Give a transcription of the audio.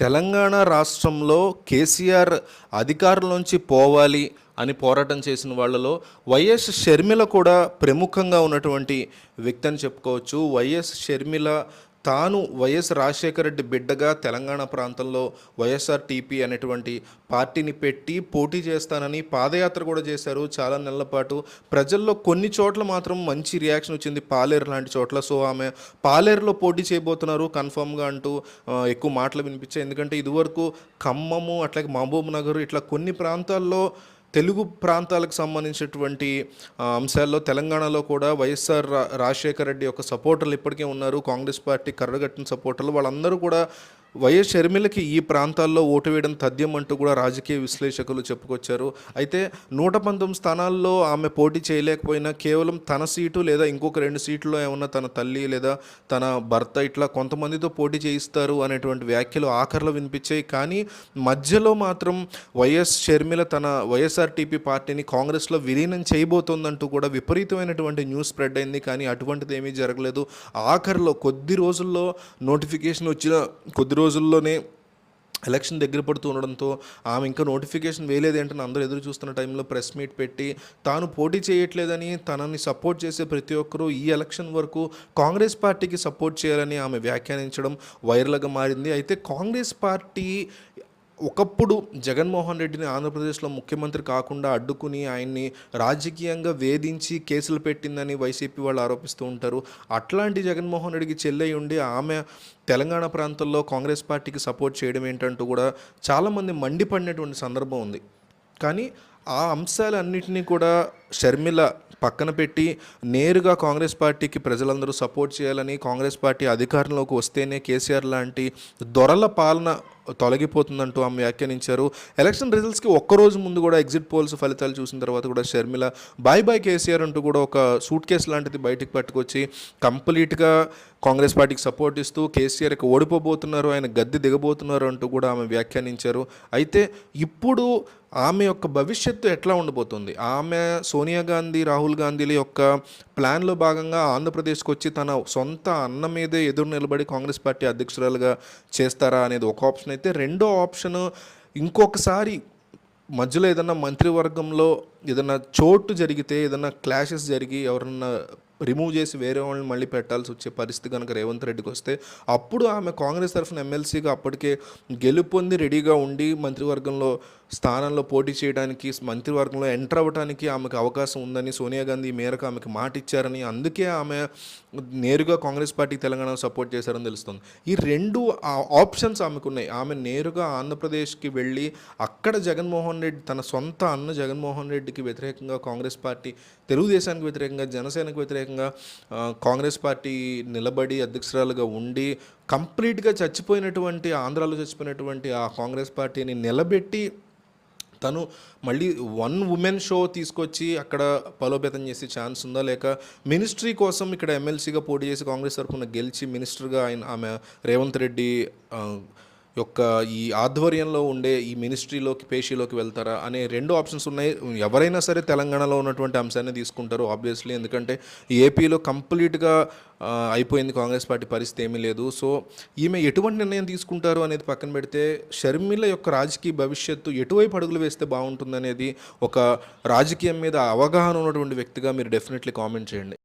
తెలంగాణ రాష్ట్రంలో కేసీఆర్ అధికారంలోంచి పోవాలి అని పోరాటం చేసిన వాళ్ళలో వైఎస్ షర్మిల కూడా ప్రముఖంగా ఉన్నటువంటి వ్యక్తి అని చెప్పుకోవచ్చు. వైఎస్ షర్మిల తాను వైఎస్ రాజశేఖర రెడ్డి బిడ్డగా తెలంగాణ ప్రాంతంలో వైఎస్ఆర్ టీపీ అనేటువంటి పార్టీని పెట్టి పోటీ చేస్తానని పాదయాత్ర కూడా చేశారు. చాలా నెలల పాటు ప్రజల్లో కొన్ని చోట్ల మాత్రం మంచి రియాక్షన్ వచ్చింది. పాలేరు లాంటి చోట్ల. సో ఆమె పాలేరులో పోటీ చేయబోతున్నారు కన్ఫర్మ్గా అంటూ ఎక్కువ మాటలు వినిపించాయి. ఎందుకంటే ఇదివరకు ఖమ్మము అట్లాగే మహబూబ్ నగర్ ఇట్లా కొన్ని ప్రాంతాల్లో తెలుగు ప్రాంతాలకు సంబంధించినటువంటి అంశాల్లో తెలంగాణలో కూడా వైఎస్ఆర్ రా- రాజశేఖర రెడ్డి యొక్క సపోర్టర్లు ఇప్పటికే ఉన్నారు. కాంగ్రెస్ పార్టీ కర్రగట్టిన సపోర్టర్లు. వాళ్ళందరూ కూడా వైఎస్ షర్మిలకి ఈ ప్రాంతాల్లో ఓటు వేయడం తథ్యం అంటూ కూడా రాజకీయ విశ్లేషకులు చెప్పుకొచ్చారు. అయితే నూట పంతొమ్మిది స్థానాల్లో ఆమె పోటీ చేయలేకపోయినా కేవలం తన సీటు లేదా ఇంకొక రెండు సీట్లో ఏమన్నా తన తల్లి లేదా తన భర్త ఇట్లా కొంతమందితో పోటీ చేయిస్తారు అనేటువంటి వ్యాఖ్యలు ఆఖరిలో వినిపించాయి. కానీ మధ్యలో మాత్రం వైఎస్ షర్మిల తన వైఎస్ఆర్టీపీ పార్టీని కాంగ్రెస్లో విలీనం చేయబోతోందంటూ కూడా విపరీతమైనటువంటి న్యూస్ స్ప్రెడ్ అయింది. కానీ అటువంటిది ఏమీ జరగలేదు. ఆఖరిలో కొద్ది రోజుల్లో నోటిఫికేషన్ వచ్చిన కొద్ది రోజుల్లోనే ఎలక్షన్ దగ్గర పడుతూ ఉండడంతో ఆమె ఇంకా నోటిఫికేషన్ వేయలేదు ఏంటని అందరూ ఎదురు చూస్తున్న టైంలో ప్రెస్ మీట్ పెట్టి తాను పోటీ చేయట్లేదని తనని సపోర్ట్ చేసే ప్రతి ఒక్కరూ ఈ ఎలక్షన్ వరకు కాంగ్రెస్ పార్టీకి సపోర్ట్ చేయాలని ఆమె వ్యాఖ్యానించడం వైరల్గా మారింది. అయితే కాంగ్రెస్ పార్టీ ఒకప్పుడు జగన్మోహన్ రెడ్డిని ఆంధ్రప్రదేశ్లో ముఖ్యమంత్రి కాకుండా అడ్డుకుని ఆయన్ని రాజకీయంగా వేధించి కేసులు పెట్టిందని వైసీపీ వాళ్ళు ఆరోపిస్తూ ఉంటారు. అట్లాంటి జగన్మోహన్ రెడ్డికి చెల్లై ఉండి ఆమె తెలంగాణ ప్రాంతంలో కాంగ్రెస్ పార్టీకి సపోర్ట్ చేయడం ఏంటంటూ కూడా చాలామంది మండిపడినటువంటి సందర్భం ఉంది. కానీ ఆ అంశాలన్నింటినీ కూడా షర్మిల పక్కన పెట్టి నేరుగా కాంగ్రెస్ పార్టీకి ప్రజలందరూ సపోర్ట్ చేయాలని కాంగ్రెస్ పార్టీ అధికారంలోకి వస్తేనే కేసీఆర్ లాంటి దొరల పాలన తొలగిపోతుందంటూ ఆమె వ్యాఖ్యానించారు. ఎలక్షన్ రిజల్ట్స్కి ఒక్కరోజు ముందు కూడా ఎగ్జిట్ పోల్స్ ఫలితాలు చూసిన తర్వాత కూడా షర్మిల బాయ్ బాయ్ కేసీఆర్ అంటూ కూడా ఒక సూట్ కేసు లాంటిది బయటికి పట్టుకొచ్చి కంప్లీట్గా కాంగ్రెస్ పార్టీకి సపోర్ట్ ఇస్తూ కేసీఆర్కి ఓడిపోబోతున్నారు ఆయన గద్దె దిగబోతున్నారు అంటూ కూడా ఆమె వ్యాఖ్యానించారు. అయితే ఇప్పుడు ఆమె యొక్క భవిష్యత్తు ఎట్లా ఉండబోతుంది? ఆమె సోనియా గాంధీ రాహుల్ గాంధీల యొక్క ప్లాన్లో భాగంగా ఆంధ్రప్రదేశ్కి వచ్చి తన సొంత అన్న మీదే ఎదురు నిలబడి కాంగ్రెస్ పార్టీ అధ్యక్షురాలుగా చేస్తారా అనేది ఒక ఆప్షన్. అయితే రెండో ఆప్షన్ ఇంకొకసారి మధ్యలో ఏదన్నా మంత్రివర్గంలో ఏదన్నా చోటు జరిగితే ఏదన్నా క్లాషెస్ జరిగి ఎవరన్నా రిమూవ్ చేసి వేరే వాళ్ళని మళ్ళీ పెట్టాల్సి వచ్చే పరిస్థితి కనుక రేవంత్ రెడ్డికి వస్తే అప్పుడు ఆమె కాంగ్రెస్ తరఫున ఎమ్మెల్సీగా అప్పటికే గెలుపొంది రెడీగా ఉండి మంత్రివర్గంలో స్థానంలో పోటీ చేయడానికి మంత్రివర్గంలో ఎంటర్ అవ్వడానికి ఆమెకు అవకాశం ఉందని సోనియా గాంధీ మేరకు ఆమెకు మాట ఇచ్చారని అందుకే ఆమె నేరుగా కాంగ్రెస్ పార్టీ తెలంగాణ సపోర్ట్ చేశారని తెలుస్తుంది. ఈ రెండు ఆప్షన్స్ ఆమెకు ఉన్నాయి. ఆమె నేరుగా ఆంధ్రప్రదేశ్కి వెళ్ళి అక్కడ జగన్మోహన్ రెడ్డి తన సొంత అన్న జగన్మోహన్ రెడ్డి రెడ్డికి వ్యతిరేకంగా కాంగ్రెస్ పార్టీ తెలుగుదేశానికి వ్యతిరేకంగా జనసేనకు వ్యతిరేకంగా కాంగ్రెస్ పార్టీ నిలబడి అధ్యక్షురాలుగా ఉండి కంప్లీట్గా చచ్చిపోయినటువంటి ఆంధ్రాలో చచ్చిపోయినటువంటి ఆ కాంగ్రెస్ పార్టీని నిలబెట్టి తను మళ్ళీ వన్ ఉమెన్ షో తీసుకొచ్చి అక్కడ బలోపేతం చేసే ఛాన్స్ ఉందా? లేక మినిస్ట్రీ కోసం ఇక్కడ ఎమ్మెల్సీగా పోటీ చేసి కాంగ్రెస్ తరఫున గెలిచి మినిస్టర్గా ఆయన ఆమె రేవంత్ రెడ్డి యొక్క ఈ ఆధ్వర్యంలో ఉండే ఈ మినిస్ట్రీలోకి పేషీలోకి వెళ్తారా అనే రెండు ఆప్షన్స్ ఉన్నాయి. ఎవరైనా సరే తెలంగాణలో ఉన్నటువంటి అంశాన్ని తీసుకుంటారు ఆబ్వియస్లీ ఎందుకంటే ఏపీలో కంప్లీట్గా అయిపోయింది కాంగ్రెస్ పార్టీ పరిస్థితి ఏమీ లేదు. సో ఈమె ఎటువంటి నిర్ణయం తీసుకుంటారు అనేది పక్కన పెడితే షర్మిల యొక్క రాజకీయ భవిష్యత్తు ఎటువైపు అడుగులు వేస్తే బాగుంటుంది అనేది ఒక రాజకీయం మీద అవగాహన ఉన్నటువంటి వ్యక్తిగా మీరు డెఫినెట్లీ కామెంట్ చేయండి.